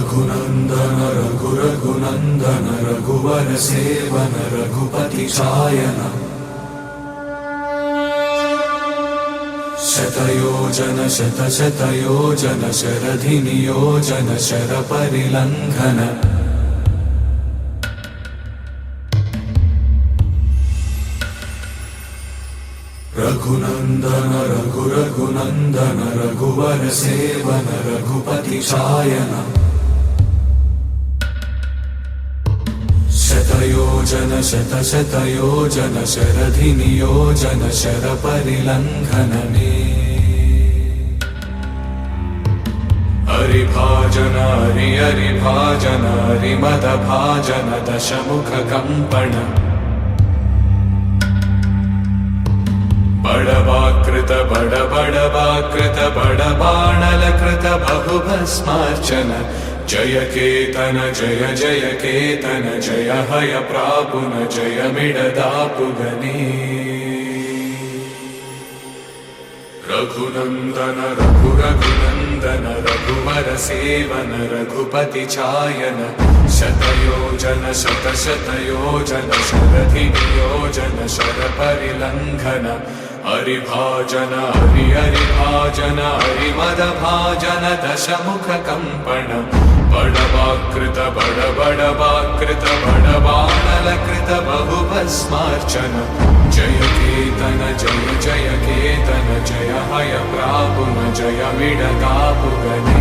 रघुनन्दन न्दन रघुवर सेवन रघुपति चायन। शतयोजन शतशतयोजन शरधिनियोजन शरपरिलङ्घन रघुनन्दन रघुरघुनन्दन रघुवर सेवन रघुपति रघुपतिशायन योजन शतशतयोजन शरधिनियोजन नियोजन शर परिलङ्घन मे। हरिभाजनारि हरिभाजन हरिमदभाजन दशमुखकम्पण बडवाकृत वा बड बड बडबाणलकृत बहुभस्मार्चन। జయ కేతన జయ జయ కేతన జయ హయ ప్రాపున జయ మిడదాపుగనే రఘునందన రఘు రఘునందన రఘువర సేవన రఘుపతి ఛాయన శతయోజన శత శతయోజన శరధి నియోజన శర పరిలంఘన హరిభాజన హరి హరిభాజన హరిమద భాజన దశముఖ కంపణ. బడవాకృత బడ బడవాకృత బడబాణలకృత బహుభస్మార్చన. జయ కేతన జయ జయ కేతన జయ హయ ప్రాపున జయ మిడదాపుగనే.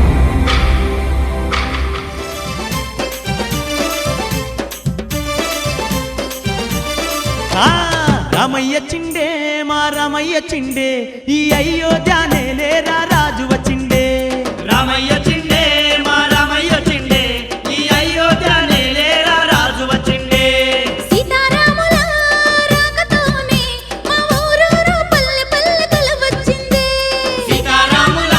ఆ రామయ్య చిండే మా రామయ్య చిండే ఈ అయోధ్య నేలేరా రాజు వచ్చిండే రామయ్య చిండే మా రామయ్య చిండే ఈ అయోధ్య నేలేరా రాజు వచ్చిండే సీతారాముల రాకతోనే మా ఊరూరు పల్లె పల్లె వచ్చింది సీతారాముల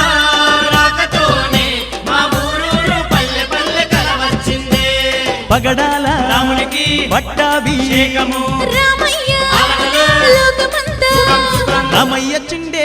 రాకతోనే మా ఊరూరు పల్లె పల్లె కలవచ్చిందే. పగడాల రామునికి పట్టాభిషేకము రామయ్య അമ്മയ്യച്ചിന്റെ